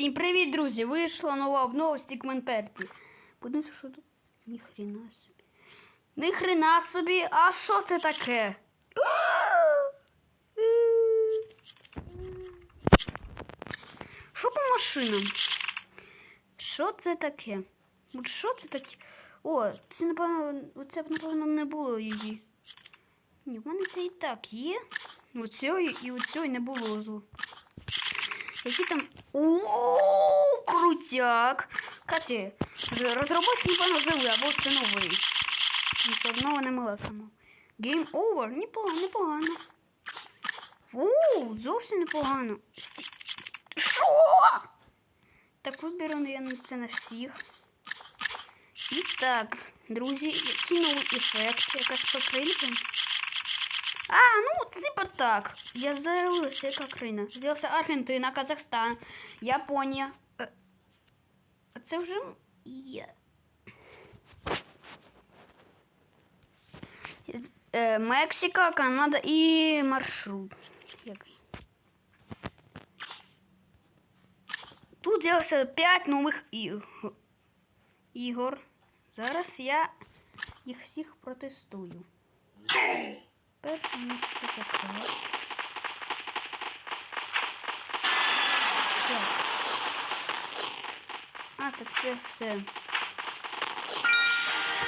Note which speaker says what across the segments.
Speaker 1: Всім привіт, друзі! Вийшла нова обнова Stickman Party. Подивимося, що тут. Ніхрена собі. Ніхрена собі, а що це таке? Що по машинам? Що це таке? Що це таке? О, це напевно, це б, напевно, не було її. Ні, в мене це і так є. Оцьої і оцьої не було зло. Які там. О, крутяк! Кстати, розробочик, напевно, живий, або це новий. Що одного не мила сама. Game over. Непогано, непогано. Фу, зовсім непогано. Сті... Що? Так, виберу я на це на всіх. І так, друзі, який новий ефект, якась покрилька. А, ну, типа так. Я заявилася, яка країна. З'явився Аргентина, Казахстан, Японія. Е, А це вже є. Е, Мексика, Канада і маршрут. Який? Тут з'явився 5 нових іг- ігор. Зараз я їх всіх протестую. Перше місце таке. Так. А, так це все.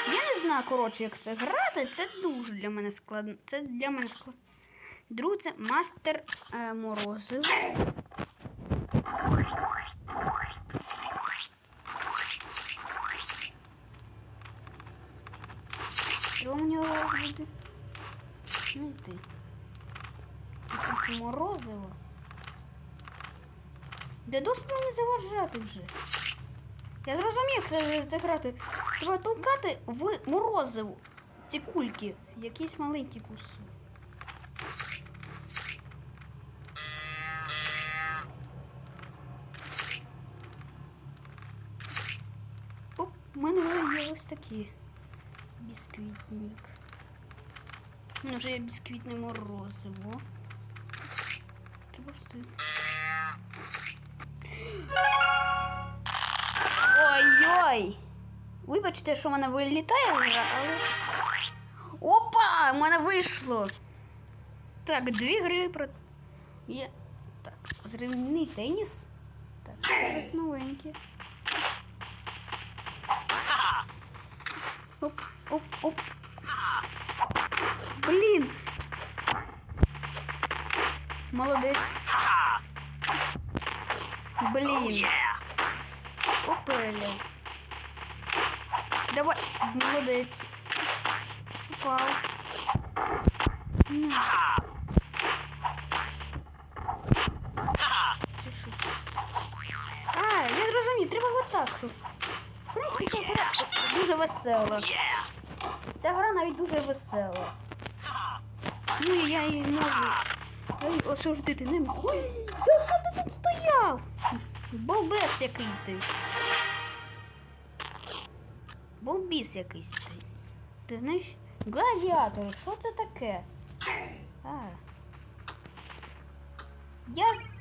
Speaker 1: Я не знаю, коротше, як це грати. Це дуже для мене складно. Це для мене складно. Це мастер е, морозив. Що в нього буде? Ну і ти. Це тільки морозиво. Де досить мені заважати вже. Я зрозумів, як це, це грати. Треба толкати в морозиво. Ці кульки. Якийсь маленький кусок. Оп, у мене вже є ось такі. Бісквітник. У мене вже є бісквітне морозиво. Треба встиг. Ой-ой! Вибачте, що в мене вилітає, гра, але. Опа! У мене вийшло! Так, дві гри про. Є. Так, зривний теніс. Так, це щось новеньке. Оп, оп, оп. Блін. Молодець. Блін. Опеля. Давай. Молодець. Це що? А, я зрозумів, треба отак. В принципі, ця гра дуже весела. Ця гра навіть дуже весела. Ну я її можу Ой, осуждити можу. Ой, та що ти тут стояв? Болбес який ти. Болбіс якийсь ти. Ти знаєш? Гладіатори, що це таке? А. Я. з-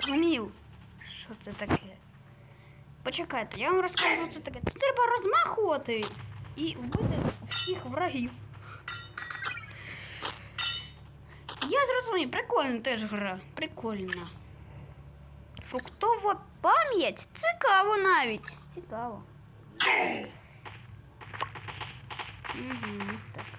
Speaker 1: Зрозумів, що це таке. Почекайте, я вам розкажу, що це таке. Тут треба розмахувати і вбити всіх врагів. Я зрозумів, прикольна теж гра. Прикольна. Фруктова пам'ять? Цікаво навіть. Цікаво. Угу, так.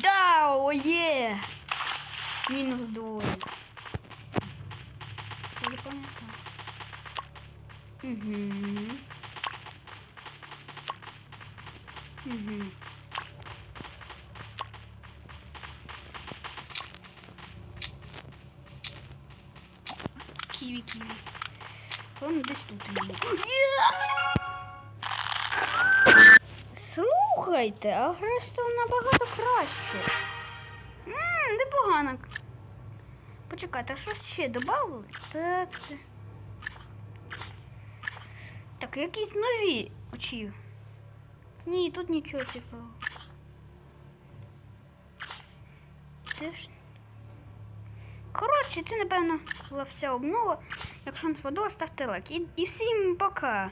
Speaker 1: Да, о є! Мінус двоє. Я запам'ятаю. Угу. Угу. Ківі, ківі. Вон десь тут йому. Єс! Слухайте, а гра стала набагато краще. Ммм, непогано. Почекайте, а щось ще додали? Так, це. Так, якісь нові очі. Ні, тут нічого цікавого. Теж. Коротше, це, напевно, була вся обнова. Якщо вам сподобалось, ставте лайк. І, і всім пока!